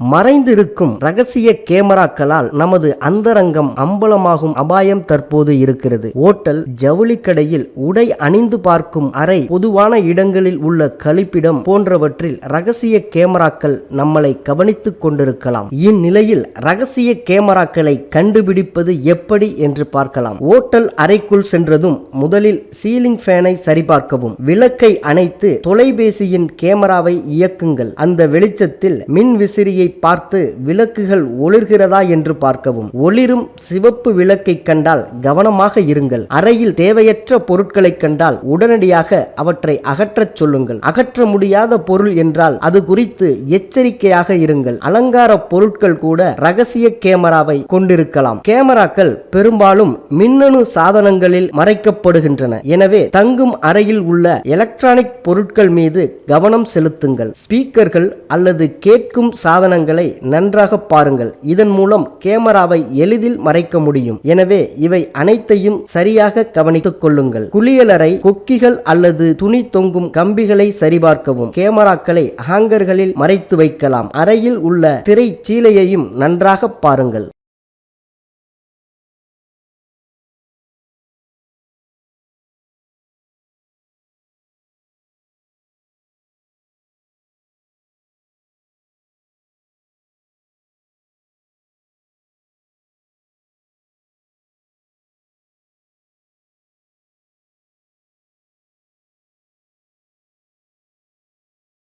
மறைந்திருக்கும் ரகசிய கேமராக்களால் நமது அந்தரங்கம் அம்பலமாகும் அபாயம் தற்போது இருக்கிறது. ஓட்டல் ஜவுளி கடையில் உடை அணிந்து பார்க்கும் அறை பொதுவான இடங்களில் உள்ள கழிப்பிடம் போன்றவற்றில் ரகசிய கேமராக்கள் நம்மளை கவனித்துக் கொண்டிருக்கலாம். இந்நிலையில் ரகசிய கேமராக்களை கண்டுபிடிப்பது எப்படி என்று பார்க்கலாம். ஓட்டல் அறைக்குள் சென்றதும் முதலில் சீலிங் ஃபேனை சரிபார்க்கவும். விளக்கை அணைத்து தொலைபேசியின் கேமராவை இயக்குங்கள். அந்த வெளிச்சத்தில் மின் விசிறியை பார்த்து விளக்குகள் ஒளிர்கிறதா என்று பார்க்கவும். ஒளிரும் சிவப்பு விளக்கை கண்டால் கவனமாக இருங்கள். அறையில் தேவையற்ற பொருட்களை கண்டால் உடனடியாக அவற்றை அகற்றச் சொல்லுங்கள். அகற்ற முடியாத பொருள் என்றால் அது குறித்து எச்சரிக்கையாக இருங்கள். அலங்கார பொருட்கள் கூட ரகசிய கேமராவை கொண்டிருக்கலாம். கேமராக்கள் பெரும்பாலும் மின்னணு சாதனங்களில் மறைக்கப்படுகின்றன. எனவே தங்கும் அறையில் உள்ள எலக்ட்ரானிக் பொருட்கள் மீது கவனம் செலுத்துங்கள். ஸ்பீக்கர்கள் அல்லது கேட்கும் சாதனங்கள் நன்றாக பாருங்கள். இதன் மூலம் கேமராவை எளிதில் மறைக்க முடியும். எனவே இவை அனைத்தையும் சரியாக கவனித்துக் கொள்ளுங்கள். குளியலறை கொக்கிகள் அல்லது துணி தொங்கும் கம்பிகளை சரிபார்க்கவும். கேமராக்களை ஹாங்கர்களில் மறைத்து வைக்கலாம். அறையில் உள்ள திரை சீலையையும் நன்றாக பாருங்கள்.